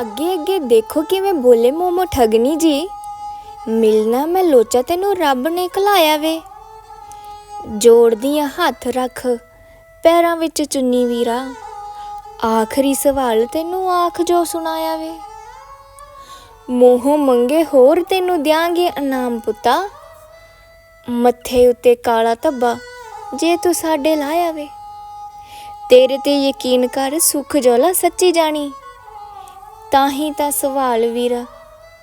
ਅੱਗੇ ਅੱਗੇ ਦੇਖੋ ਕਿਵੇਂ ਬੋਲੇ ਮੋਮੋ ਠਗਨੀ ਜੀ। ਮਿਲਣਾ ਮੈਂ ਲੋਚਾ ਤੈਨੂੰ ਰੱਬ ਨੇ ਖਲਾਇਆ ਵੇ। ਜੋੜਦੀਆਂ ਹੱਥ ਰੱਖ, ਪੈਰਾਂ ਵਿੱਚ ਚੁੰਨੀ ਵੀਰਾ। ਆਖਰੀ ਸਵਾਲ ਤੈਨੂੰ ਆਖ ਜੋ ਸੁਣਾਇਆ ਵੇ। ਮੋਹ ਮੰਗੇ ਹੋਰ ਤੈਨੂੰ ਦਿਆਂਗੇ ਇਨਾਮ ਪੁੱਤਾ। ਮੱਥੇ ਉੱਤੇ ਕਾਲਾ ਧੱਬਾ, ਜੇ ਤੂੰ ਸਾਡੇ ਲਾਇਆ ਵੇ। ਤੇਰੇ ਤੇ ਯਕੀਨ ਕਰ ਸੁਖ ਜੋਲਾ ਸੱਚੀ ਜਾਣੀ। ਤਾਂ ਹੀ ਤਾਂ ਸਵਾਲ ਵੀਰਾ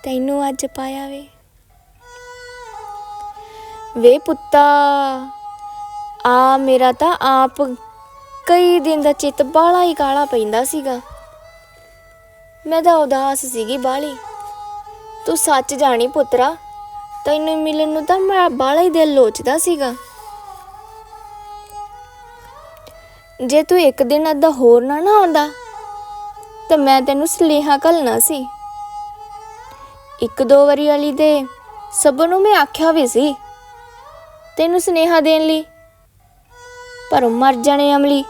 ਤੈਨੂੰ ਅੱਜ ਪਾਇਆ ਵੇ। ਵੇ ਪੁੱਤਾ, ਆ ਮੇਰਾ ਤਾਂ ਆਪ ਕਈ ਦਿਨ ਦਾ ਚਿੱਤ ਬਾਲਾ ਹੀ ਕਾਲਾ ਪੈਂਦਾ ਸੀਗਾ। ਮੈਂ ਤਾਂ ਉਦਾਸ ਸੀਗੀ ਬਾਲੀ ਤੂੰ ਸੱਚ ਜਾਣੀ ਪੁੱਤਰਾ, ਤੈਨੂੰ ਮਿਲਣ ਨੂੰ ਤਾਂ ਮੇਰਾ ਬਾਲਾ ਹੀ ਦਿਲ ਲੋਚਦਾ ਸੀਗਾ। ਜੇ ਤੂੰ ਇੱਕ ਦਿਨ ਅੱਧਾ ਹੋਰ ਨਾ ਨਾ ਆਉਂਦਾ ਤਾਂ ਮੈਂ ਤੈਨੂੰ ਸਲੇਹਾ ਘੱਲਣਾ ਸੀ। ਇੱਕ ਦੋ ਵਾਰੀ ਵਾਲੀ ਦੇ ਸਭ ਨੂੰ ਮੈਂ ਆਖਿਆ ਵੀ ਸੀ, ਤੈਨੂੰ ਸੁਨੇਹਾ ਦੇਣ ਲਈ। ਪਰ ਮਰ ਜਾਣੇ ਅਮਲੀ,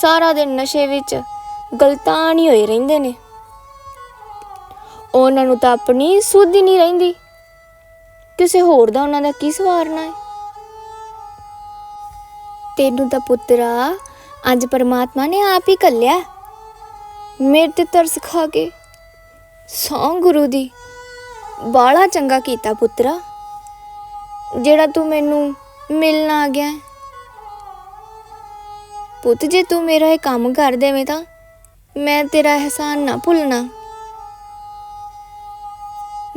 ਸਾਰਾ ਦਿਨ ਨਸ਼ੇ ਵਿੱਚ ਗਲਤਾਨ ਹੀ ਹੋਏ ਰਹਿੰਦੇ ਨੇ। ਉਹਨਾਂ ਨੂੰ ਤਾਂ ਆਪਣੀ ਸੁੱਧ ਹੀ ਨਹੀਂ ਰਹਿੰਦੀ। ਕਿਸੇ ਹੋਰ ਦਾ ਉਹਨਾਂ ਦਾ ਕੀ ਸਵਾਰਨਾ ਹੈ ਤੈਨੂੰ ਤਾਂ ਪੁੱਤਰਾ, ਅੱਜ ਪਰਮਾਤਮਾ ਨੇ ਆਪ ਹੀ ਕੱਲਿਆ ਮੇਰੇ ਤੇ ਤਰਸ ਖਾ ਕੇ। ਸੌ ਗੁਰੂ ਦੀ। ਬਾਲਾ ਚੰਗਾ ਕੀਤਾ ਪੁੱਤਰਾ। ਜਿਹੜਾ ਤੂੰ ਮੈਨੂੰ ਮਿਲਣ ਆ ਗਿਆ। ਪੁੱਤ, ਜੇ ਤੂੰ ਮੇਰਾ ਇਹ ਕੰਮ ਕਰ ਦੇਵੇਂ ਤਾਂ ਮੈਂ ਤੇਰਾ ਅਹਿਸਾਨ ਨਾ ਭੁੱਲਣਾ।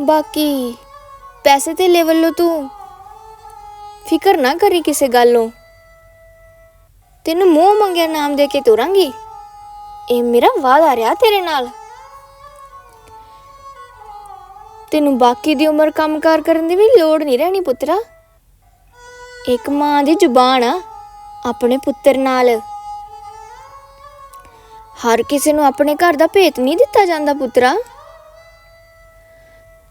ਬਾਕੀ ਪੈਸੇ ਤੇ ਲੈਵਲ ਲੋ ਤੂੰ ਫਿਕਰ ਨਾ ਕਰੀ ਕਿਸੇ ਗੱਲੋਂ ਤੈਨੂੰ ਮੂੰਹ ਮੰਗਿਆ ਨਾਮ ਦੇ ਕੇ ਤੁਰਾਂਗੀ। ਇਹ ਮੇਰਾ ਵਾਅਦਾ ਰਿਹਾ ਤੇਰੇ ਨਾਲ। ਤੈਨੂੰ ਬਾਕੀ ਦੀ ਉਮਰ ਕੰਮਕਾਰ ਕਰਨ ਦੀ ਵੀ ਲੋੜ ਨਹੀਂ ਰਹਿਣੀ ਪੁੱਤਰਾ। ਇੱਕ ਮਾਂ ਦੀ ਜ਼ੁਬਾਨ ਆ, ਆਪਣੇ ਪੁੱਤਰ ਨਾਲ। ਹਰ ਕਿਸੇ ਨੂੰ ਆਪਣੇ ਘਰ ਦਾ ਭੇਤ ਨਹੀਂ ਦਿੱਤਾ ਜਾਂਦਾ ਪੁੱਤਰਾ।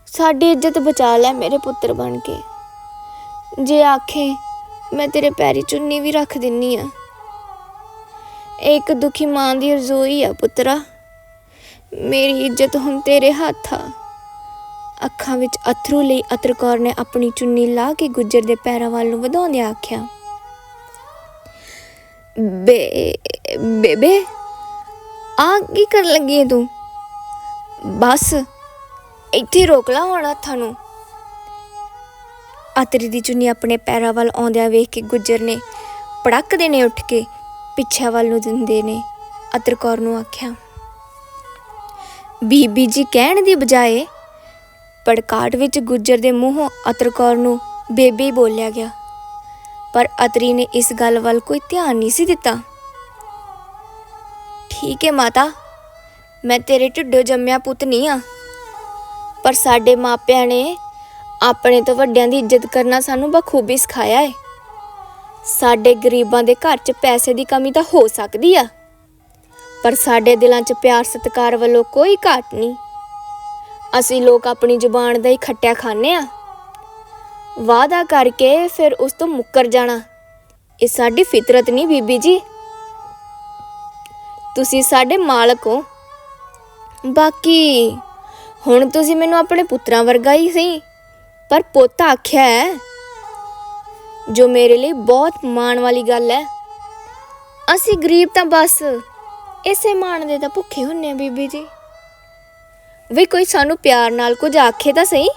ਸਾਡੀ ਇੱਜ਼ਤ ਬਚਾ ਲੈ ਮੇਰੇ ਪੁੱਤਰ ਬਣ ਕੇ। ਜੇ ਆਖੇ, ਮੈਂ ਤੇਰੇ ਪੈਰੀ ਚੁੰਨੀ ਵੀ ਰੱਖ ਦਿੰਨੀ ਆ। ਇੱਕ ਦੁਖੀ ਮਾਂ ਦੀ ਰਜ਼ੋਈ ਆ ਪੁੱਤਰਾ। ਮੇਰੀ ਇੱਜ਼ਤ ਹੁਣ ਤੇਰੇ ਹੱਥ ਆ। ਅੱਖਾਂ ਵਿੱਚ ਅਥਰੂ ਲਈ ਅਤਰਕੌਰ ਨੇ ਆਪਣੀ ਚੁੰਨੀ ਲਾ ਕੇ ਗੁੱਜਰ ਦੇ ਪੈਰਾਂ ਵੱਲ ਨੂੰ ਵਧਾਉਂਦਿਆਂ ਆਖਿਆ, ਬੇ, ਬੇਬੇ ਆ ਕੀ ਕਰ ਲੱਗੀ ਏ ਤੂੰ? ਬਸ, ਇੱਥੇ ਰੋਕ ਲਾ ਹੁਣ ਹੱਥਾਂ ਨੂੰ। ਅਤਰੀ ਦੀ ਚੁੰਨੀ ਆਪਣੇ ਪੈਰਾਂ ਵੱਲ ਆਉਂਦਿਆਂ ਵੇਖ ਕੇ ਗੁੱਜਰ ਨੇ ਪੜਕ ਦੇ ਨੇ ਉੱਠ ਕੇ ਪਿੱਛੇ ਵੱਲ ਨੂੰ ਦਿੰਦੇ ਨੇ। ਅਤਰ ਕੌਰ ਨੂੰ ਆਖਿਆ, ਬੀਬੀ ਜੀ ਕਹਿਣ ਦੀ ਬਜਾਏ ਪੜਕਾਟ ਵਿੱਚ ਗੁੱਜਰ ਦੇ ਮੂੰਹੋਂ ਅਤਰ ਕੌਰ ਨੂੰ ਬੇਬੇ ਬੋਲਿਆ ਗਿਆ। ਪਰ ਅਤਰੀ ਨੇ ਇਸ ਗੱਲ ਵੱਲ ਕੋਈ ਧਿਆਨ ਨਹੀਂ ਸੀ ਦਿੱਤਾ। ਠੀਕ ਹੈ ਮਾਤਾ, ਮੈਂ ਤੇਰੇ ਢਿੱਡੋਂ ਜੰਮਿਆ ਪੁੱਤ ਨਹੀਂ ਆ। ਪਰ ਸਾਡੇ ਮਾਪਿਆਂ ਨੇ ਆਪਣੇ ਤੋਂ ਵੱਡਿਆਂ ਦੀ ਇੱਜ਼ਤ ਕਰਨਾ ਸਾਨੂੰ ਬਖੂਬੀ ਸਿਖਾਇਆ ਹੈ ਸਾਡੇ ਗਰੀਬਾਂ ਦੇ ਘਰ 'ਚ ਪੈਸੇ ਦੀ ਕਮੀ ਤਾਂ ਹੋ ਸਕਦੀ ਆ। ਪਰ ਸਾਡੇ ਦਿਲਾਂ 'ਚ ਪਿਆਰ ਸਤਿਕਾਰ ਵੱਲੋਂ ਕੋਈ ਘਾਟ ਨਹੀਂ। ਅਸੀਂ ਲੋਕ ਆਪਣੀ ਜ਼ੁਬਾਨ ਦਾ ਹੀ ਖੱਟਿਆ ਖਾਂਦੇ ਆ। ਵਾਅਦਾ ਕਰਕੇ ਫਿਰ ਉਸ ਤੋਂ ਮੁੱਕਰ ਜਾਣਾ। ਇਹ ਸਾਡੀ ਫਿਤਰਤ ਨਹੀਂ, ਬੀਬੀ ਜੀ। ਤੁਸੀਂ ਸਾਡੇ ਮਾਲਕ ਹੋ। ਬਾਕੀ ਹੁਣ ਤੁਸੀਂ ਮੈਨੂੰ ਆਪਣੇ ਪੁੱਤਰਾਂ ਵਰਗਾ ਹੀ ਸਹੀ। ਪਰ ਪੁੱਤ ਆਖਿਆ ਹੈ ਜੋ ਮੇਰੇ ਲਈ ਬਹੁਤ ਮਾਣ ਵਾਲੀ ਗੱਲ ਹੈ। ਅਸੀਂ ਗਰੀਬ ਤਾਂ ਬਸ ਇਸੇ ਮਾਣ ਦੇ ਤਾਂ ਭੁੱਖੇ ਹੁੰਨੇ ਆ ਬੀਬੀ ਜੀ। ਵੀ ਕੋਈ ਸਾਨੂੰ ਪਿਆਰ ਨਾਲ ਕੁਝ ਆਖੇ ਤਾਂ ਸਹੀ,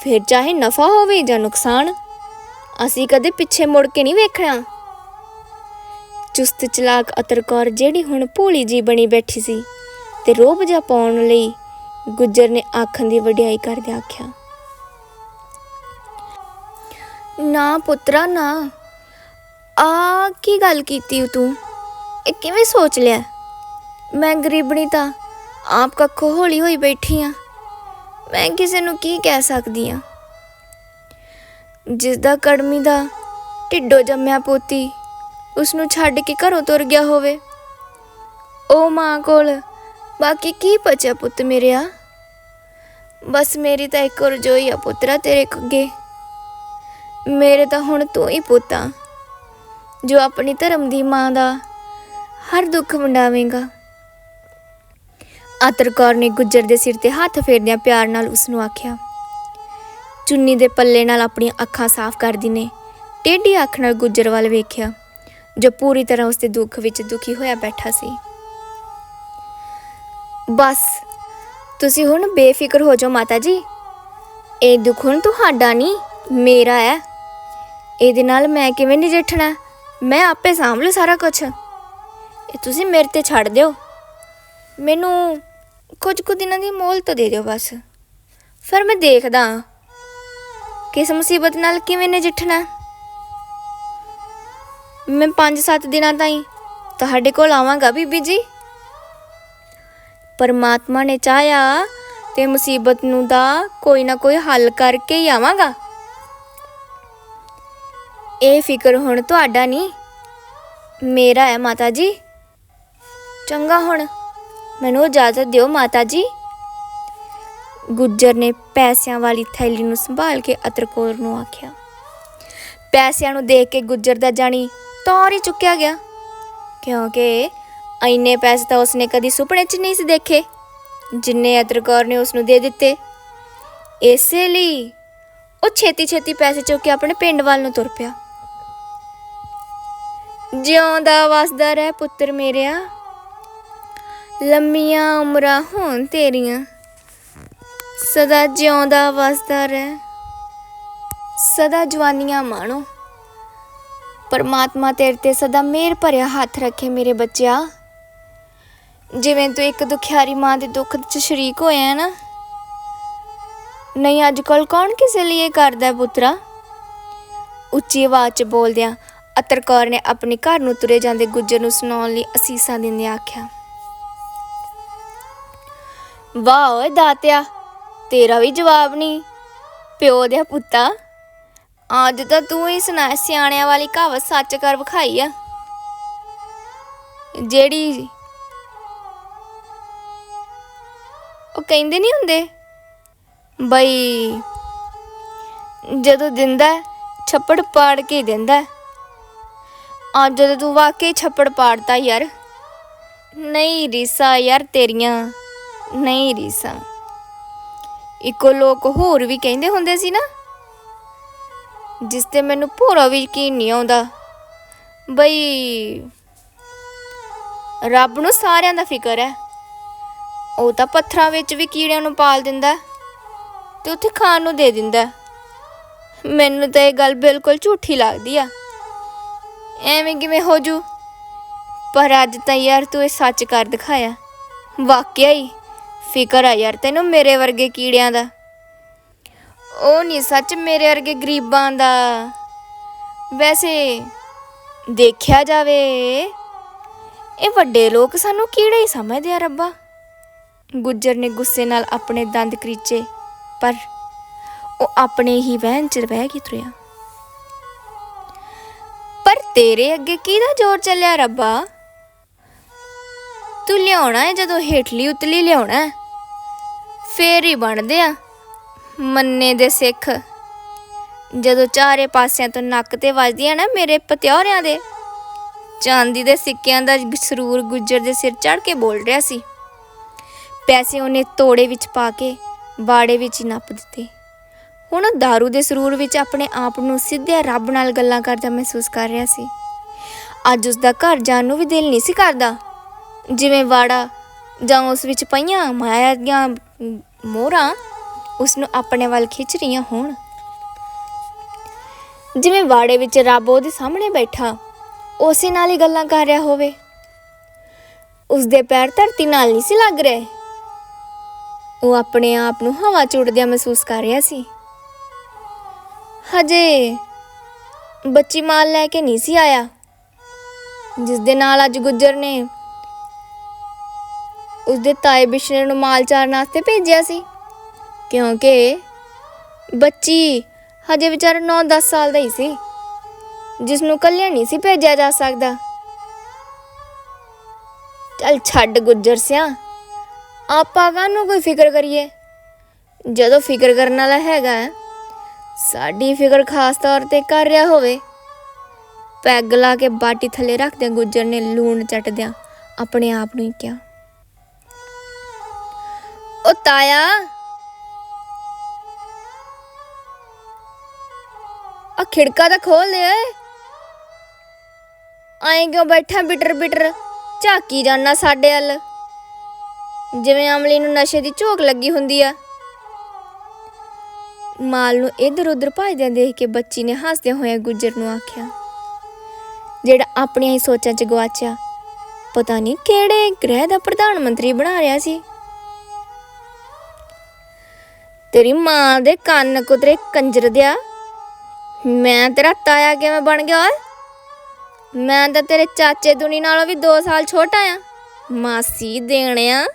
ਫਿਰ ਚਾਹੇ ਨਫਾ ਹੋਵੇ ਜਾਂ ਨੁਕਸਾਨ, ਅਸੀਂ ਕਦੇ ਪਿੱਛੇ ਮੁੜ ਕੇ ਨਹੀਂ ਵੇਖਣਾ। ਚੁਸਤ ਚਲਾਕ ਅਤਰਕੌਰ ਜਿਹੜੀ ਹੁਣ ਭੋਲੀ ਜੀ ਬਣੀ ਬੈਠੀ ਸੀ ਤੇ ਰੋਬ ਜਾ ਪਾਉਣ ਲਈ ਗੁੱਜਰ ਨੇ ਆਖਣ ਦੀ ਵਡਿਆਈ ਕਰਦੇ ਆਖਿਆ ਨਾ ਪੁੱਤਰਾ, ਨਾ। ਆ ਕੀ ਗੱਲ ਕੀਤੀ ਤੂੰ? ਇਹ ਕਿਵੇਂ ਸੋਚ ਲਿਆ? ਮੈਂ ਗਰੀਬਣੀ ਤਾਂ, ਆਪ ਕੱਖੋਂ ਹੌਲੀ ਹੋਈ ਬੈਠੀ ਆ। ਮੈਂ ਕਿਸੇ ਨੂੰ ਕੀ ਕਹਿ ਸਕਦੀ ਆ? ਜਿਸ ਦਾ ਕੜਮੀ ਦਾ ਢਿੱਡੋ ਜੰਮਿਆ ਪੋਤੀ ਉਸ ਨੂੰ ਛੱਡ ਕੇ ਘਰੋਂ ਤੁਰ ਗਿਆ ਹੋਵੇ। ਉਹ ਮਾਂ ਕੋਲ ਬਾਕੀ ਕੀ ਬਚਿਆ ਪੁੱਤ ਮੇਰਿਆ ਬਸ ਮੇਰੀ ਤਾਂ ਇੱਕ ਰਜੋਈ ਆ ਪੁੱਤਰਾ ਤੇਰੇ ਅੱਗੇ। ਮੇਰੇ ਤਾਂ ਹੁਣ ਤੂੰ ਹੀ ਪੁੱਤ ਆ। ਜੋ ਆਪਣੀ ਧਰਮ ਦੀ ਮਾਂ ਦਾ ਹਰ ਦੁੱਖ ਵੰਡਾਵੇਂਗਾ। ਆਤਰ ਕੌਰ ਨੇ ਗੁੱਜਰ ਦੇ ਸਿਰ ਤੇ ਹੱਥ ਫੇਰਦਿਆਂ ਪਿਆਰ ਨਾਲ ਉਸ ਨੂੰ ਆਖਿਆ, ਚੁੰਨੀ ਦੇ ਪੱਲੇ ਨਾਲ ਆਪਣੀਆਂ ਅੱਖਾਂ ਸਾਫ਼ ਕਰਦੀ ਨੇ, ਟੇਢੀ ਅੱਖ ਨਾਲ ਗੁੱਜਰ ਵੱਲ ਵੇਖਿਆ, ਜੋ ਪੂਰੀ ਤਰ੍ਹਾਂ ਉਸ ਦੇ ਦੁੱਖ ਵਿੱਚ ਦੁਖੀ ਹੋਇਆ ਬੈਠਾ ਸੀ। ਬਸ, ਤੁਸੀਂ ਹੁਣ ਬੇਫਿਕਰ ਹੋ ਜਾਓ ਮਾਤਾ ਜੀ। ਇਹ ਦੁੱਖ ਹੁਣ ਤੁਹਾਡਾ ਨਹੀਂ, ਮੇਰਾ ਹੈ। ਇਹਦੇ ਨਾਲ ਮੈਂ ਕਿਵੇਂ ਨਜਿੱਠਣਾ? ਮੈਂ ਆਪੇ ਸਾਂਭ ਲੂ ਸਾਰਾ ਕੁਝ ਇਹ ਤੁਸੀਂ ਮੇਰੇ ਤੇ ਛੱਡ ਦਿਓ। ਮੈਨੂੰ ਕੁਝ ਕੁ ਦਿਨਾਂ ਦੀ ਮੋਹਲਤ ਦੇ ਦਿਓ ਬਸ। ਫਿਰ ਮੈਂ ਦੇਖਦਾ ਕਿਸ ਮੁਸੀਬਤ ਨਾਲ ਕਿਵੇਂ ਨਜਿੱਠਣਾ। ਮੈਂ 5-7 ਦਿਨਾਂ ਤਾਈਂ ਤੁਹਾਡੇ ਕੋਲ ਆਵਾਂਗਾ, ਬੀਬੀ ਜੀ। ਪਰਮਾਤਮਾ ਨੇ ਚਾਹਿਆ ਤੇ ਮੁਸੀਬਤ ਨੂੰ ਦਾ ਕੋਈ ਨਾ ਕੋਈ ਹੱਲ ਕਰਕੇ ਹੀ ਆਵਾਂਗਾ। ਇਹ ਫਿਕਰ ਹੁਣ ਤੁਹਾਡਾ ਨਹੀਂ? ਮੇਰਾ ਹੈ ਮਾਤਾ ਜੀ ਚੰਗਾ ਹੁਣ, ਮੈਨੂੰ ਇਜਾਜ਼ਤ ਦਿਓ ਮਾਤਾ ਜੀ ਗੁੱਜਰ ਨੇ ਪੈਸਿਆਂ ਵਾਲੀ ਥੈਲੀ ਨੂੰ ਸੰਭਾਲ ਕੇ ਅਤਰਕੌਰ ਨੂੰ ਆਖਿਆ। ਪੈਸਿਆਂ ਨੂੰ ਦੇਖ ਕੇ ਗੁੱਜਰ ਦਾ ਜਾਣੀ ਤੌਰ ਹੀ ਚੁੱਕਿਆ ਗਿਆ। ਕਿਉਂਕਿ ਐਨੇ ਪੈਸੇ ਤਾਂ ਉਸਨੇ ਕਦੀ ਸੁਪਨੇ 'ਚ ਨਹੀਂ ਸੀ ਦੇਖੇ, ਜਿੰਨੇ ਅਤਰਕੌਰ ਨੇ ਉਸ ਨੂੰ ਦੇ ਦਿੱਤੇ। ਇਸੇ ਲਈ ਉਹ ਛੇਤੀ ਛੇਤੀ ਪੈਸੇ ਚੁੱਕ ਕੇ ਆਪਣੇ ਪਿੰਡ ਵੱਲ ਨੂੰ ਤੁਰ ਪਿਆ। ਜਿਉਂਦਾ ਵਸਦਾ ਰਹਿ ਪੁੱਤਰ ਮੇਰਿਆ, ਲੰਮੀਆਂ ਉਮਰਾਂ ਹੋਣ ਤੇਰੀਆਂ। ਸਦਾ ਜਿਉਂਦਾ ਵਸਦਾ ਰਹਿ, ਸਦਾ ਜਵਾਨੀਆਂ ਮਾਣੋ। ਪਰਮਾਤਮਾ ਤੇਰੇ ਤੇ ਸਦਾ ਮਿਹਰ ਭਰਿਆ ਹੱਥ ਰੱਖੇ ਮੇਰੇ ਬੱਚਿਆ। ਜਿਵੇਂ ਤੂੰ ਇੱਕ ਦੁਖਿਆਰੀ ਮਾਂ ਦੇ ਦੁੱਖ 'ਚ ਸ਼ਰੀਕ ਹੋਇਆ ਹੈ ਨਾ। ਨਹੀਂ, ਅੱਜ ਕੱਲ ਕੌਣ ਕਿਸੇ ਲਈ ਇਹ ਕਰਦਾ ਪੁੱਤਰਾ? ਉੱਚੀ ਆਵਾਜ਼ 'ਚ ਬੋਲਦਿਆਂ ਅਤਰ ਕੌਰ ਨੇ ਆਪਣੇ ਘਰ ਨੂੰ ਤੁਰੇ ਜਾਂਦੇ ਗੁੱਜਰ ਨੂੰ ਸੁਣਾਉਣ ਲਈ ਅਸੀਸਾਂ ਦਿੰਦਿਆਂ ਆਖਿਆ, ਵਾਹ ਓਏ ਦਾਤਿਆ, ਤੇਰਾ ਵੀ ਜਵਾਬ ਨਹੀਂ, ਪਿਓ ਦੇ ਪੁੱਤਾ, ਅੱਜ ਤਾਂ ਤੂੰ ਹੀ ਸੁਣਾ, ਸਿਆਣਿਆਂ ਵਾਲੀ ਕਹਾਵਤ ਸੱਚ ਕਰ ਵਿਖਾਈ ਆ। ਜਿਹੜੀ ਉਹ ਕਹਿੰਦੇ ਨਹੀਂ ਹੁੰਦੇ, ਬਈ ਜਦੋਂ ਦਿੰਦਾ, ਛੱਪੜ ਪਾੜ ਕੇ ਦਿੰਦਾ। ਅੱਜ ਜਦੋਂ ਤੂੰ ਵਾਕਈ ਛੱਪੜ ਪਾੜਤਾ ਯਾਰ। ਨਹੀਂ ਰੀਸਾ ਯਾਰ ਤੇਰੀਆਂ, ਨਹੀਂ ਰੀਸਾ। ਇੱਕੋ ਲੋਕ ਹੋਰ ਵੀ ਕਹਿੰਦੇ ਹੁੰਦੇ ਸੀ ਨਾ, ਜਿਸ ਤੇ ਮੈਨੂੰ ਪੂਰਾ ਵੀ ਯਕੀਨ ਨਹੀਂ ਆਉਂਦਾ। ਬਈ, ਰੱਬ ਨੂੰ ਸਾਰਿਆਂ ਦਾ ਫਿਕਰ ਹੈ। ਉਹ ਤਾਂ ਪੱਥਰਾਂ ਵਿੱਚ ਵੀ ਕੀੜਿਆਂ ਨੂੰ ਪਾਲ ਦਿੰਦਾ ਤੇ ਉੱਥੇ ਖਾਣ ਨੂੰ ਦੇ ਦਿੰਦਾ। ਮੈਨੂੰ ਤਾਂ ਇਹ ਗੱਲ ਬਿਲਕੁਲ ਝੂਠੀ ਲੱਗਦੀ ਆ। ਐਵੇਂ ਕਿਵੇਂ ਹੋ ਜੂ? ਪਰ ਅੱਜ ਤਾਂ ਯਾਰ ਤੂੰ ਇਹ ਸੱਚ ਕਰ ਦਿਖਾਇਆ। ਵਾਕਿਆ ਹੀ ਫਿਕਰ ਆ ਯਾਰ ਤੈਨੂੰ ਮੇਰੇ ਵਰਗੇ ਕੀੜਿਆਂ ਦਾ। ਉਹ ਨਹੀਂ ਸੱਚ ਮੇਰੇ ਵਰਗੇ ਗਰੀਬਾਂ ਦਾ। ਵੈਸੇ ਦੇਖਿਆ ਜਾਵੇ, ਇਹ ਵੱਡੇ ਲੋਕ ਸਾਨੂੰ ਕੀੜੇ ਹੀ ਸਮਝਦੇ ਆ ਰੱਬਾ। ਗੁੱਜਰ ਨੇ ਗੁੱਸੇ ਨਾਲ ਆਪਣੇ ਦੰਦ ਕਰੀਚੇ, ਪਰ ਉਹ ਆਪਣੇ ਹੀ ਵਹਿਣ ਚ ਬਹਿ ਕੇ ਤੁਰਿਆ। ਤੇਰੇ ਅੱਗੇ ਕਿਹਦਾ ਜ਼ੋਰ ਚੱਲਿਆ ਰੱਬਾ? ਤੂੰ ਲਿਆਉਣਾ ਹੈ ਜਦੋਂ ਹੇਠਲੀ ਉਤਲੀ ਲਿਆਉਣਾ ਹੈ। ਫੇਰ ਹੀ ਬਣਦੇ ਆ ਮੰਨੇ ਦੇ ਸਿੱਖ। ਜਦੋਂ ਚਾਰੇ ਪਾਸਿਆਂ ਤੋਂ ਨੱਕ ਤੇ ਵੱਜਦੀਆਂ ਨਾ ਮੇਰੇ ਪਤਿਆਰਿਆਂ ਦੇ, ਚਾਂਦੀ ਦੇ ਸਿੱਕਿਆਂ ਦਾ ਸਰੂਰ ਗੁੱਜਰ ਦੇ ਸਿਰ ਚੜ ਕੇ ਬੋਲ ਰਿਹਾ ਸੀ। ਪੈਸੇ ਉਹਨੇ ਤੋੜੇ ਵਿੱਚ ਪਾ ਕੇ, ਬਾੜੇ ਵਿੱਚ ਹੀ ਨੱਪ ਦਿੱਤੇ। ਹੁਣ ਉਹ दारू ਦੇ ਸਰੂਰ ਵਿੱਚ ਆਪਣੇ ਆਪ ਨੂੰ ਸਿੱਧਿਆ ਰੱਬ ਨਾਲ ਗੱਲਾਂ ਕਰਦਾ ਮਹਿਸੂਸ ਕਰ ਰਿਹਾ ਸੀ। ਅੱਜ ਉਸ ਦਾ ਘਰ ਜਾਣ ਨੂੰ ਵੀ ਦਿਲ ਨਹੀਂ ਸੀ ਕਰਦਾ। ਜਿਵੇਂ ਵਾੜਾ ਜਾਂ ਉਸ ਵਿੱਚ ਪਈਆਂ ਮਾਇਆ ਦੀਆਂ ਮੋਹਰਾਂ ਉਸ ਨੂੰ ਆਪਣੇ ਵੱਲ ਖਿੱਚ ਰਹੀਆਂ ਹੋਣ। ਜਿਵੇਂ ਵਾੜੇ ਵਿੱਚ ਰੱਬ ਉਹਦੇ ਸਾਹਮਣੇ ਬੈਠਾ, ਉਸੇ ਨਾਲ ਹੀ ਗੱਲਾਂ ਕਰ ਰਿਹਾ ਹੋਵੇ। ਉਸ ਦੇ ਪੈਰ ਧਰਤੀ ਨਾਲ ਨਹੀਂ ਸੀ ਲੱਗ ਰਹੇ। ਉਹ ਆਪਣੇ ਆਪ ਨੂੰ ਹਵਾ ਚ ਮਹਿਸੂਸ ਕਰ ਰਿਹਾ ਸੀ। ਹਜੇ ਬੱਚੀ ਮਾਲ ਲੈ ਕੇ ਨਹੀਂ ਸੀ ਆਇਆ। ਜਿਸ ਦੇ ਨਾਲ ਅੱਜ ਗੁੱਜਰ ਨੇ ਉਸਦੇ ਤਾਏ ਬਿਸ਼ਨੇ ਨੂੰ ਮਾਲ ਚਾਰਨ ਵਾਸਤੇ ਭੇਜਿਆ ਸੀ। ਕਿਉਂਕਿ ਬੱਚੀ ਹਜੇ ਵਿਚਾਰਾ 9-10 ਸਾਲ ਦਾ ਹੀ ਸੀ, ਜਿਸ ਨੂੰ ਕੱਲਿਆ ਨਹੀਂ ਸੀ ਭੇਜਿਆ ਜਾ ਸਕਦਾ। ਚੱਲ ਛੱਡ ਗੁੱਜਰ ਸਿਆ, ਆਪਾਂ ਕਾਹਨੂੰ ਕੋਈ ਫਿਕਰ ਕਰੀਏ? ਜਦੋਂ ਫਿਕਰ ਕਰਨ ਵਾਲਾ ਹੈਗਾ ਸਾਡੀ ਫਿਕਰ ਖਾਸ ਤੌਰ ਤੇ ਕਰ ਰਿਹਾ ਹੋਵੇ। ਪੈਗ ਲਾ ਕੇ ਬਾਟੀ ਥੱਲੇ ਰੱਖਦਿਆਂ ਗੁੱਜਰ ਨੇ ਲੂਣ ਚੱਟਦਿਆਂ ਆਪਣੇ ਆਪ ਨੂੰ ਹੀ ਕਿਹਾ। ਤਾਇਆ! ਆ ਖਿੜਕਾ ਤਾਂ ਖੋਲ ਦੇ ਓਏ। ਆਏ ਕਿਉਂ ਬੈਠਾ ਬਿਟਰ ਬਿਟਰ? ਝਾਕੀ ਜਾਣਾ ਸਾਡੇ ਵੱਲ। ਜਿਵੇਂ ਅਮਲੀ ਨੂੰ ਨਸ਼ੇ ਦੀ ਝੋਕ ਲੱਗੀ ਹੁੰਦੀ ਆ। ਮਾਲ ਨੂੰ ਇਧਰ ਉੱਧਰ ਭੱਜਦਿਆਂ ਦੇਖ ਕੇ ਬੱਚੀ ਨੇ ਹੱਸਦੇ ਹੋਏ ਗੁੱਜਰ ਨੂੰ ਆਖਿਆ, ਜਿਹੜਾ ਆਪਣੀਆਂ ਹੀ ਸੋਚਾਂ 'ਚ ਗਵਾਚਿਆ ਪਤਾ ਨਹੀਂ ਕਿਹੜੇ ਗ੍ਰਹਿ ਦਾ ਪ੍ਰਧਾਨ ਮੰਤਰੀ ਬਣਾ ਰਿਹਾ ਸੀ। ਤੇਰੀ ਮਾਂ ਦੇ ਕੰਨ ਕੁਤਰੇ ਕੰਜਰ ਦਿਆ, ਮੈਂ ਤੇਰਾ ਤਾਇਆ ਕਿਵੇਂ ਬਣ ਗਿਆ ਓਏ? ਮੈਂ ਤਾਂ ਤੇਰੇ ਚਾਚੇ ਦੁਨੀ ਨਾਲੋਂ ਵੀ 2 ਸਾਲ ਛੋਟਾ ਆ, ਮਾਸੀ ਦੇਣਿਆ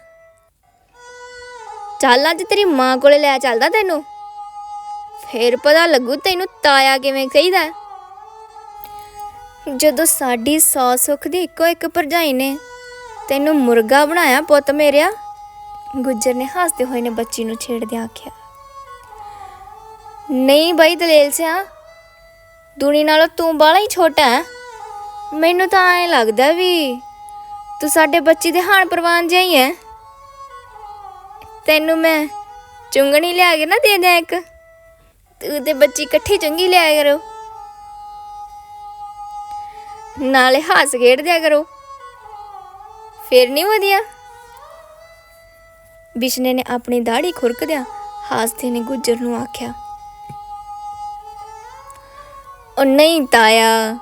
ਚੱਲ ਅੱਜ ਤੇਰੀ ਮਾਂ ਕੋਲੇ ਲੈ ਚੱਲਦਾ ਤੈਨੂੰ। ਫੇਰ ਪਤਾ ਲੱਗੂ ਤੈਨੂੰ ਤਾਇਆ ਕਿਵੇਂ ਕਹੀਦਾ। ਜਦੋਂ ਸਾਡੀ ਸੌ ਸੁੱਖ ਦੀ ਇੱਕੋ ਇੱਕ ਭਰਜਾਈ ਨੇ ਤੈਨੂੰ ਮੁਰਗਾ ਬਣਾਇਆ ਪੁੱਤ ਮੇਰਿਆ, ਗੁੱਜਰ ਨੇ ਹੱਸਦੇ ਹੋਏ ਨੇ ਬੱਚੀ ਨੂੰ ਛੇੜਦਿਆਂ ਆਖਿਆ, ਨਹੀਂ ਬਈ ਦਲੇਲ ਸਿਆ, ਦੁਨੀ ਨਾਲੋਂ ਤੂੰ ਬਾਲਾ ਹੀ ਛੋਟਾ ਹੈ। ਮੈਨੂੰ ਤਾਂ ਐਂ ਲੱਗਦਾ ਵੀ ਤੂੰ ਸਾਡੇ ਬੱਚੀ ਦੇ ਹਾਣ ਪ੍ਰਵਾਨ ਜਿਹਾ ਹੀ ਹੈ। ਤੈਨੂੰ ਮੈਂ ਚੁੰਗਣੀ ਲਿਆ ਕੇ ਨਾ ਦੇ ਦਿਆਂ ਇੱਕ। ਤੂੰ ਬੱਚੀ ਇਕੱਠੀ ਚੰਗੀ ਲਿਆ ਕਰੋ। ਨਾਲੇ ਹਾਸ ਖੇਡ ਦਿਆ ਕਰੋ। ਫਿਰ ਨਹੀਂ ਵਧੀਆ। ਬਿਸ਼ਨੇ ਨੇ ਆਪਣੀ ਦਾੜੀ ਖੁਰਕਦਿਆਂ ਹਾਸਦੇ ਨੇ ਗੁੱਜਰ ਨੂੰ ਆਖਿਆ, ਉਹ ਨਹੀਂ ਤਾਇਆ,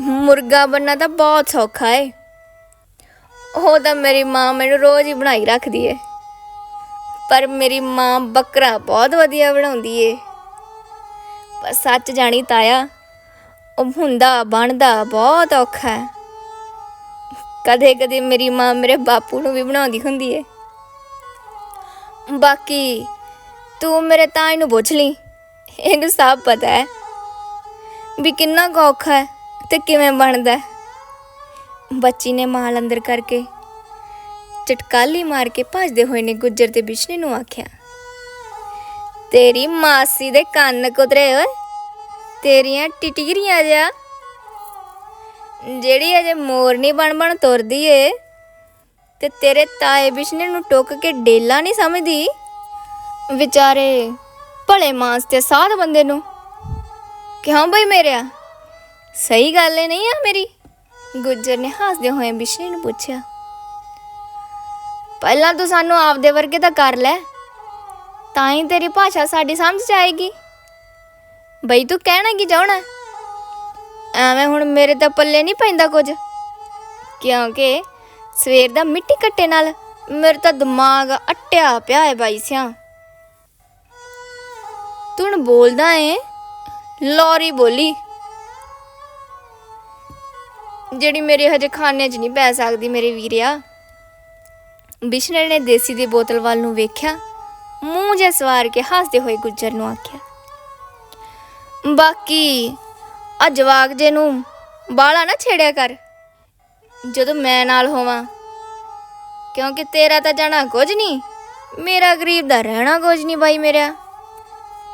ਮੁਰਗਾ ਬੰਨਾ ਤਾਂ ਬਹੁਤ ਸੌਖਾ ਏ। ਉਹ ਤਾਂ ਮੇਰੀ ਮਾਂ ਮੈਨੂੰ ਰੋਜ਼ ਹੀ ਬਣਾਈ ਰੱਖਦੀ ਏ। ਪਰ ਮੇਰੀ ਮਾਂ ਬੱਕਰਾ ਬਹੁਤ ਵਧੀਆ ਬਣਾਉਂਦੀ ਏ। ਪਰ ਸੱਚ ਜਾਣੀ ਤਾਇਆ, ਉਹ ਹੁੰਦਾ, ਬਣਦਾ ਬਹੁਤ ਔਖਾ ਹੈ। ਕਦੇ ਕਦੇ ਮੇਰੀ ਮਾਂ ਮੇਰੇ ਬਾਪੂ ਨੂੰ ਵੀ ਬਣਾਉਂਦੀ ਹੁੰਦੀ ਏ। ਬਾਕੀ ਤੂੰ ਮੇਰੇ ਤਾਏ ਨੂੰ ਪੁੱਛ ਲਈ, ਇਹਨੂੰ ਸਭ ਪਤਾ ਹੈ ਵੀ ਕਿੰਨਾ ਕੁ ਔਖਾ ਹੈ ਤੇ ਕਿਵੇਂ ਬਣਦਾ ਬੱਚੀ ਨੇ ਮਾਲ ਅੰਦਰ ਕਰਕੇ ਚਟਕਾਲੀ ਮਾਰ ਕੇ ਭੱਜਦੇ ਹੋਏ ਨੇ ਗੁੱਜਰ ਤੇ ਬਿਸ਼ਨੇ ਨੂੰ ਆਖਿਆ, ਤੇਰੀ ਮਾਸੀ ਦੇ ਕੰਨ ਕੁਤਰੇ ਓਏ, ਤੇਰੀਆਂ ਟਿਟੀਰੀਆਂ ਜਿਆ ਜਿਹੜੀ ਅਜੇ ਮੋਰਨੀ ਬਣ ਬਣ ਤੁਰਦੀ ਏ, ਤੇ ਤੇਰੇ ਤਾਏ ਬਿਸ਼ਨੇ ਨੂੰ ਟੋਕ ਕੇ ਡੇਲਾ ਨਹੀਂ ਸਮਝਦੀ? ਵਿਚਾਰੇ ਭਲੇ ਮਾਂਸ ਤੇ ਸਾਧ ਬੰਦੇ ਨੂੰ। ਕਿਉਂ ਬਈ ਮੇਰਿਆ? ਸਹੀ ਗੱਲ ਨਹੀਂ ਆ ਮੇਰੀ? ਗੁੱਜਰ ਨੇ ਹੱਸਦੇ ਹੋਏ ਬਿਸ਼ਨੇ ਨੂੰ ਪੁੱਛਿਆ। ਪਹਿਲਾਂ ਤੂੰ ਸਾਨੂੰ ਆਪਦੇ ਵਰਗੇ ਤਾਂ ਕਰ ਲੈ। ਤਾਂ ਹੀ ਤੇਰੀ ਭਾਸ਼ਾ ਸਾਡੀ ਸਮਝ ਚ ਆਏਗੀ ਬਈ ਤੂੰ ਕਹਿਣਾ ਕੀ ਚਾਹਣਾ? ਐਵੇਂ ਹੁਣ ਮੇਰੇ ਤਾਂ ਪੱਲੇ ਨਹੀਂ ਪੈਂਦਾ ਕੁਝ। ਕਿਉਂਕਿ ਸਵੇਰ ਦਾ ਮਿੱਟੀ ਕੱਟੇ ਨਾਲ ਮੇਰਾ ਤਾਂ ਦਿਮਾਗ ਅਟਿਆ ਪਿਆ ਹੈ ਬਾਈ ਸਿਆ। ਤੂੰ ਬੋਲਦਾ ਏ? ਲੋਰੀ ਬੋਲੀ। ਜਿਹੜੀ ਮੇਰੇ ਹਜੇ ਖਾਣੇ 'ਚ ਨਹੀਂ ਪੈ ਸਕਦੀ ਮੇਰੇ ਵੀਰਿਆ। ਬਿਸ਼ਨਰ ਨੇ ਦੇਸੀ ਦੀ ਬੋਤਲ ਵੱਲ ਨੂੰ ਵੇਖਿਆ। ਮੂੰਹ ਜਿਹਾ ਸਵਾਰ ਕੇ ਹੱਸਦੇ ਹੋਏ ਗੁੱਜਰ ਨੂੰ ਆਖਿਆ, ਬਾਕੀ, ਆ ਜਵਾਕ ਜੇ ਨੂੰ ਬਾਲਾ ਨਾ ਛੇੜਿਆ ਕਰ, ਜਦੋਂ ਮੈਂ ਨਾਲ ਹੋਵਾਂ। ਕਿਉਂਕਿ ਤੇਰਾ ਤਾਂ ਜਾਣਾ ਕੁਝ ਨਹੀਂ, ਮੇਰਾ ਗਰੀਬ ਦਾ ਰਹਿਣਾ ਕੁਝ ਨਹੀਂ ਬਾਈ ਮੇਰਾ।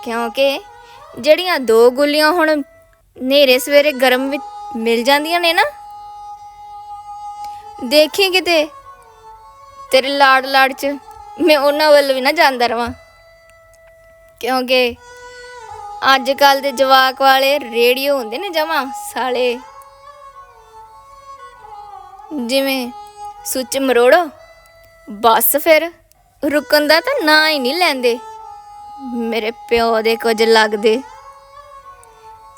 ਕਿਉਂਕਿ ਜਿਹੜੀਆਂ ਦੋ ਗੁੱਲੀਆਂ ਹੁਣ ਨੇਰੇ ਸਵੇਰੇ ਗਰਮ ਵਿੱਚ ਮਿਲ ਜਾਂਦੀਆਂ ਨੇ ਨਾ। ਦੇਖੀ ਕਿਤੇ ਤੇਰੇ ਲਾੜ ਲਾੜ ਚ ਮੈਂ ਉਹਨਾਂ ਵੱਲ ਵੀ ਨਾ ਜਾਂਦਾ ਰਵਾਂ। ਕਿਉਂਕਿ ਅੱਜ ਕੱਲ ਦੇ ਜਵਾਕ ਵਾਲੇ ਰੇਡੀਓ ਹੁੰਦੇ ਨੇ ਜਮਾ, ਸਾਲੇ। ਜਿਵੇਂ ਸੁੱਚ ਮਰੋੜੋ, ਬਸ ਫਿਰ ਰੁਕਣ ਦਾ ਤਾਂ ਨਾਂ ਹੀ ਨਹੀਂ ਲੈਂਦੇ। ਮੇਰੇ ਪਿਓ ਦੇ ਕੁਝ ਲੱਗਦੇ।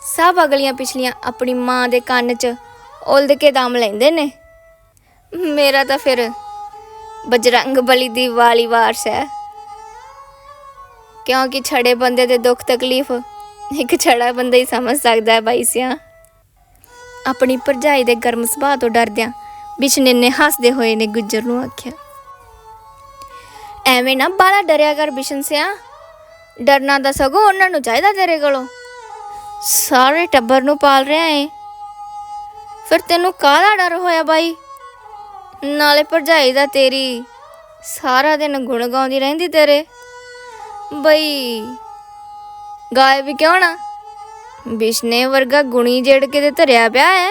ਸਭ ਅਗਲੀਆਂ ਪਿਛਲੀਆਂ ਆਪਣੀ ਮਾਂ ਦੇ ਕੰਨ 'ਚ ਉਲਦ ਕੇ ਦਮ ਲੈਂਦੇ ਨੇ। ਮੇਰਾ ਤਾਂ ਫਿਰ ਬਜਰੰਗ ਬਲੀ ਦੀ ਵਾਲੀ ਵਾਰਸ ਹੈ। ਕਿਉਂਕਿ ਛੜੇ ਬੰਦੇ ਦੇ ਦੁੱਖ ਤਕਲੀਫ ਇੱਕ ਛੜਾ ਬੰਦਾ ਹੀ ਸਮਝ ਸਕਦਾ ਹੈ ਬਾਈ ਸਿਆ। ਆਪਣੀ ਭਰਜਾਈ ਦੇ ਗਰਮ ਸੁਭਾਅ ਤੋਂ ਡਰਦਿਆਂ ਬਿਸ਼ਨੇ ਨੇ ਹੱਸਦੇ ਹੋਏ ਨੇ ਗੁੱਜਰ ਨੂੰ ਆਖਿਆ। ਐਵੇਂ ਨਾ ਬਾਲਾ ਡਰਿਆ ਕਰ ਬਿਸ਼ਨ ਸਿਆ। ਡਰਨਾ ਤਾਂ ਸਗੋਂ ਉਹਨਾਂ ਨੂੰ ਚਾਹੀਦਾ ਤੇਰੇ ਕੋਲੋਂ। ਸਾਰੇ ਟੱਬਰ ਨੂੰ ਪਾਲ ਰਿਹਾ ਏ। ਫਿਰ ਤੈਨੂੰ ਕਾਹਦਾ ਡਰ ਹੋਇਆ ਬਾਈ? ਨਾਲੇ ਭਰਜਾਈ ਦਾ ਤੇਰੀ ਸਾਰਾ ਦਿਨ ਗੁਣ ਗਾਉਂਦੀ ਰਹਿੰਦੀ ਤੇਰੇ। ਬਈ, ਗਾਇਬ ਵੀ ਕਿਉਂ ਨਾ? ਵਿਸ਼ਨੇ ਵਰਗਾ ਗੁਣੀ ਜੇੜ ਕੇ ਤੇ ਧਰਿਆ ਪਿਆ ਹੈ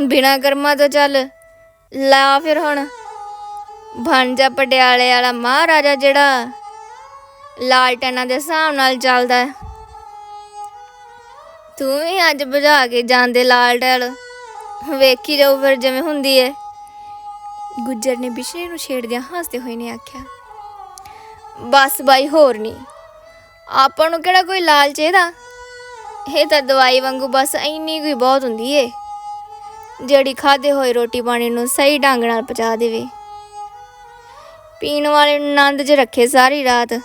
ਬਿਨਾ ਕਰਮਾਂ ਤੋਂ ਚੱਲ, ਲਾ ਫਿਰ ਹੁਣ। ਬਣ ਜਾ ਪਟਿਆਲੇ ਵਾਲਾ ਮਹਾਰਾਜਾ ਜਿਹੜਾ ਲਾਲਟਨਾਂ ਦੇ ਹਿਸਾਬ ਨਾਲ ਚੱਲਦਾ। ਤੂੰ ਵੀ ਅੱਜ ਬੁਝਾ ਕੇ ਜਾਂਦੇ ਲਾਲਟਲ ਵੇਖੀ ਜਾਊ ਫਿਰ ਜਿਵੇਂ ਹੁੰਦੀ ਏ। ਗੁੱਜਰ ਨੇ ਬਿਸ਼ਨੇ ਨੂੰ ਛੇੜਦਿਆਂ ਹੱਸਦੇ ਹੋਏ ਨੇ ਆਖਿਆ ਬਸ ਬਾਈ ਹੋਰ ਨਹੀਂ ਆਪਾਂ ਨੂੰ ਕਿਹੜਾ ਕੋਈ ਲਾਲਚ ਇਹਦਾ? ਇਹ ਤਾਂ ਦਵਾਈ ਵਾਂਗੂ ਬਸ ਇੰਨੀ ਕੋਈ ਬਹੁਤ ਹੁੰਦੀ ਏ। ਜਿਹੜੀ ਖਾਦੇ ਹੋਏ ਰੋਟੀ ਪਾਣੀ ਨੂੰ ਸਹੀ ਢੰਗ ਨਾਲ ਪਚਾ ਦੇਵੇ। ਪੀਣ ਵਾਲੇ ਨੂੰ ਆਨੰਦ 'ਚ ਰੱਖੇ ਸਾਰੀ ਰਾਤ।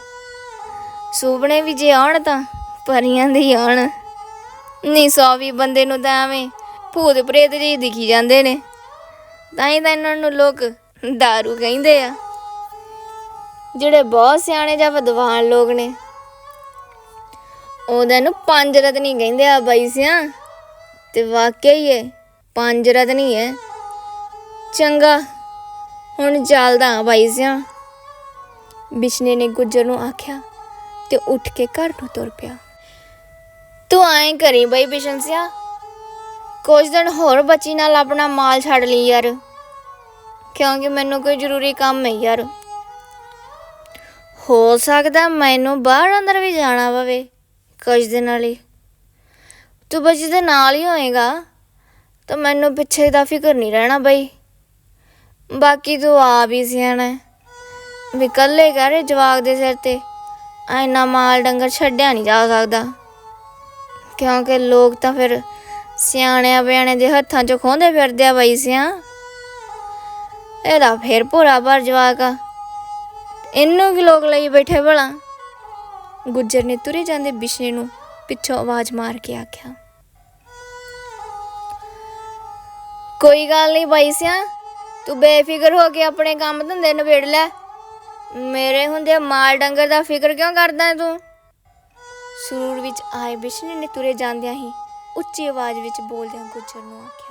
ਸੁਪਨੇ ਵੀ ਜੇ ਆਉਣ ਤਾਂ ਪਰੀਆਂ ਦੇ ਹੀ ਆਉਣ। ਨਹੀਂ ਸੌ ਵੀ ਬੰਦੇ ਨੂੰ ਤਾਂ ਐਵੇਂ ਭੂਤ ਪ੍ਰੇਤ ਜਿਹੀ ਦਿਖੀ ਜਾਂਦੇ ਨੇ। ਤਾਂ ਹੀ ਤਾਂ ਇਹਨਾਂ ਨੂੰ ਲੋਕ दारू ਕਹਿੰਦੇ ਆ। ਜਿਹੜੇ ਬਹੁਤ ਸਿਆਣੇ ਜਾਂ ਵਿਦਵਾਨ ਲੋਕ ਨੇ ਉਹਦੇ ਨੂੰ ਪੰਜ ਰਤਨੀ ਕਹਿੰਦੇ ਆ ਬਾਈ ਸਿਆ। ਤੇ ਵਾਕਿਆ ਹੀ ਹੈ ਪੰਜ ਰਤਨੀ ਹੈ। ਚੰਗਾ, ਹੁਣ ਚੱਲਦਾ ਆ ਬਾਈ ਸਿਆ। ਬਿਸ਼ਨੇ ਨੇ ਗੁੱਜਰ ਨੂੰ ਆਖਿਆ ਤੇ ਉੱਠ ਕੇ ਘਰ ਨੂੰ ਤੁਰ ਪਿਆ। ਤੂੰ ਆਏ ਕਰੀ ਬਈ ਬਿਸ਼ਨ ਸਿਆ ਕੁਝ ਦਿਨ ਹੋਰ ਬੱਚੀ ਨਾਲ ਆਪਣਾ ਮਾਲ ਛੱਡ ਲਈ ਯਾਰ। ਕਿਉਂਕਿ ਮੈਨੂੰ ਕੋਈ ਜ਼ਰੂਰੀ ਕੰਮ ਹੈ ਯਾਰ। ਹੋ ਸਕਦਾ ਮੈਨੂੰ ਬਾਹਰ ਅੰਦਰ ਵੀ ਜਾਣਾ ਪਵੇ ਕੁਝ ਦਿਨਾਂ ਲਈ। ਤੂੰ ਬਚੀ ਦੇ ਨਾਲ ਹੀ ਹੋਏਗਾ, ਤਾਂ ਮੈਨੂੰ ਪਿੱਛੇ ਦਾ ਫਿਕਰ ਨਹੀਂ ਰਹਿਣਾ ਬਈ। ਬਾਕੀ ਤੂੰ ਆਪ ਹੀ ਸਿਆਣਾ ਹੈ। ਵੀ ਇਕੱਲੇ ਕਰੇ ਜਵਾਕ ਦੇ ਸਿਰ ਤੇ ਐਨਾ ਮਾਲ ਡੰਗਰ ਛੱਡਿਆ ਨਹੀਂ ਜਾ ਸਕਦਾ। ਕਿਉਂਕਿ ਲੋਕ ਤਾਂ ਫਿਰ ਸਿਆਣਿਆਂ ਬਿਆਣੇ ਦੇ ਹੱਥਾਂ 'ਚ ਖੋਂਦੇ ਫਿਰਦੇ ਆ ਬਈ ਸਿਆ। ਇਹਦਾ ਫੇਰ ਭੋਰਾ ਭਰ ਜਵਾਕ ਆ। ਇਹਨੂੰ ਵੀ ਲੋਕ ਲਈ ਬੈਠੇ ਭਲਾ? ਗੁੱਜਰ ਨੇ ਤੁਰੇ ਜਾਂਦੇ ਬਿਸ਼ਨੇ ਨੂੰ ਪਿੱਛੋਂ ਆਵਾਜ਼ ਮਾਰ ਕੇ ਆਖਿਆ। ਕੋਈ ਗੱਲ ਨਹੀਂ ਬਾਈ ਸਿਆ, ਤੂੰ ਬੇਫਿਕਰ ਹੋ ਕੇ ਆਪਣੇ ਕੰਮ ਧੰਦੇ ਨਿਬੇੜ ਲੈ। ਮੇਰੇ ਹੁੰਦੇ ਮਾਲ ਡੰਗਰ ਦਾ ਫਿਕਰ ਕਿਉਂ ਕਰਦਾ ਤੂੰ? ਸਰੂਰ ਵਿੱਚ ਆਏ ਬਿਸ਼ਨੇ ਨੇ ਤੁਰੇ ਜਾਂਦਿਆਂ ਹੀ ਉੱਚੀ ਆਵਾਜ਼ ਵਿੱਚ ਬੋਲਦਿਆਂ ਗੁੱਜਰ ਨੂੰ ਆਖਿਆ